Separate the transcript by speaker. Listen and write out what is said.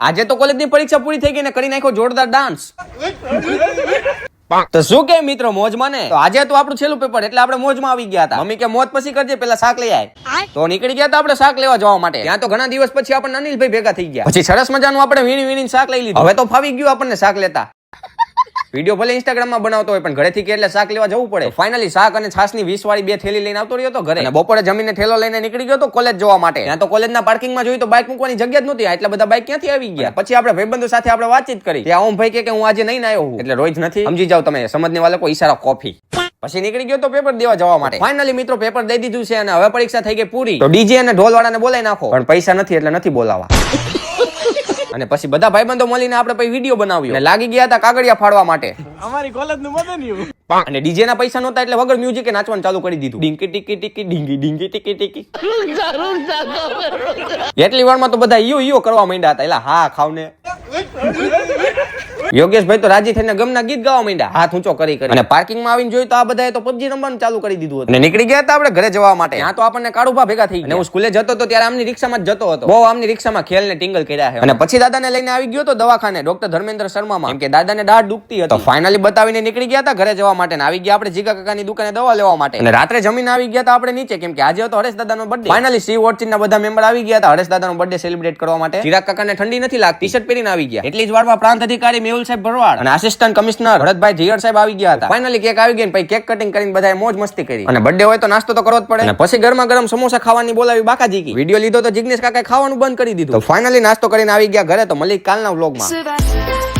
Speaker 1: આજે તો કોલેજની પરીક્ષા પૂરી થઈ ગઈ ને કરી નાખ્યો જોરદાર ડાન્સ તો શું કે મિત્રો મોજમાં ને તો આજે તો આપણું છેલ્લું પેપર એટલે આપણે મોજમાં આવી ગયા હતા. મમ્મી કે મોજ પછી કરજે પેલા શાક લઈ આય. તો નીકળી ગયા તો આપણે શાક લેવા જવા માટે. ત્યાં તો ઘણા દિવસ પછી આપણને અનિલભાઈ ભેગા થઈ ગયા. પછી સરસ મજાનું આપણે વીણી વીણી શાક લઈ લીધું. હવે તો ફાવી ગયું આપણને શાક લેતા. વીડિયો ભલે ઇન્સ્ટાગ્રામમાં બનાવતો હોય, પણ ઘરેથી કે એટલે શાક લેવા જવું પડે. ફાઇનલી શાક અને છાસની વીસ વાળી બે થેલી લઈને આવતો રહ્યો તો ઘરે. બપોરે જમીને થેલો લઈને નીકળી ગયો તો કોલેજ જવા માટે. ત્યાં તો કોલેજના પાર્કિંગમાં જોયું તો બાઇક મૂકવાની જગ્યા જ નહોતી. એટલા બધા બાઇક ક્યાંથી આવી ગયા? પછી આપણે ભાઈબંધો સાથે આપણે વાતચીત કરી. ત્યાં ઓમ ભાઈ કે કે, હું આજે નહીં આવ્યો હું. એટલે રોજ નથી. સમજી જાવ તમે, સમજને વાળા કોઈ ઈશારા કોફી પછી નીકળી ગયો તો પેપર દેવા જવા માટે. ફાઇનલી મિત્રો પેપર દઈ દીધું છે અને હવે પરીક્ષા થઈ ગઈ પૂરી. તો ડીજે અને ઢોલ વાળાને બોલાવી નાખો. પણ પૈસા નથી એટલે નથી બોલાવા. અને પછી બધા ભાઈબંધો મળીને આપણે પછી વીડિયો બનાવ્યો. અને લાગી ગયા હતા કાગળિયા ફાડવા માટે.
Speaker 2: અમારી કોલેજનું મદન
Speaker 1: અને ડીજે ના પૈસા નહોતા એટલે વગર મ્યુઝિક નાચવાનું ચાલુ કરી દીધું. ડીંકી ટીકી ટીકી ડીંગી ડીંગી ટીકી ટીકી. એટલી વારમાં તો બધા ઈયો ઈયો કરવા માંડ્યા હતા. એટલે હા ખાવને. યોગેશભાઈ તો રાજી થઈને ગમના ગીત ગાવા માંડ્યા. હાથ ઊંચો કરી કરી. અને પાર્કિંગમાં આવીને જોયું તો આ બધાએ તો પબજી રમવાનું ચાલુ કરી દીધું હતું. અને નીકળી ગયા હતા આપણે ઘરે જવા માટે. ત્યાં તો આપણને કાળુભા ભેગા થઈ ગયા હું સ્કૂલે જતો હતો ત્યારે આમની રિક્ષામાં જ જતો હતો. બહુ આમની રિક્ષામાં ખેલ ને ટિંગલ કર્યા છે અને પછી દાદાને લઈને આવી ગયો તો દવાખાને ડોક્ટર ધર્મેન્દ્ર શર્મામાં. કેમ કે દાદાને દાઢ દુખતી હતી. ફાઇનલી બતાવીને નીકળી ગયા હતા ઘરે જવા માટે આવી ગયા આપણે જીગા કાકાની દુકાને દવા લેવા માટે. અને રાત્રે જમીન આવી ગયા હતા આપણે નીચે. કેમ કે આજે હતો હરેશ દાદાનો બર્થડે ફાઇનલી સી વોચિંગ ના બધા મેમ્બર આવી ગયા હતા હરેશ દાદાનો બર્થડે સેલિબ્રેટ કરવા માટે. ચિરાગ કાકાને ઠંડી નથી લાગતી. ટી શર્ટ પહેરીને આવી ગયા. એટલી જ વારમાં પ્રાંત અધિકારી મેહુલ સાહેબ ભરવાડ. અને આસિસ્ટન્ટ કમિશનર ભરતભાઈ જીયર સાહેબ આવી ગયા હતા. ફાઇનલી કેક આવી ગઈ પછી કેક કટિંગ કરીને બધાએ મોજ મસ્તી કરી. અને બર્થડે હોય તો નાસ્તો તો કરવો જ પડે. અને પછી ગરમા ગરમ સમોસા ખાવાની બોલાવી બાકાજી કી. વીડિયો લીધો તો જિગ્નેશ કાકાએ ખાવાનું બંધ કરી દીધું. તો ફાઇનલી નાસ્તો કરીને આવી ગયા ઘરે તો મલિક કાલના વ્લોગમાં.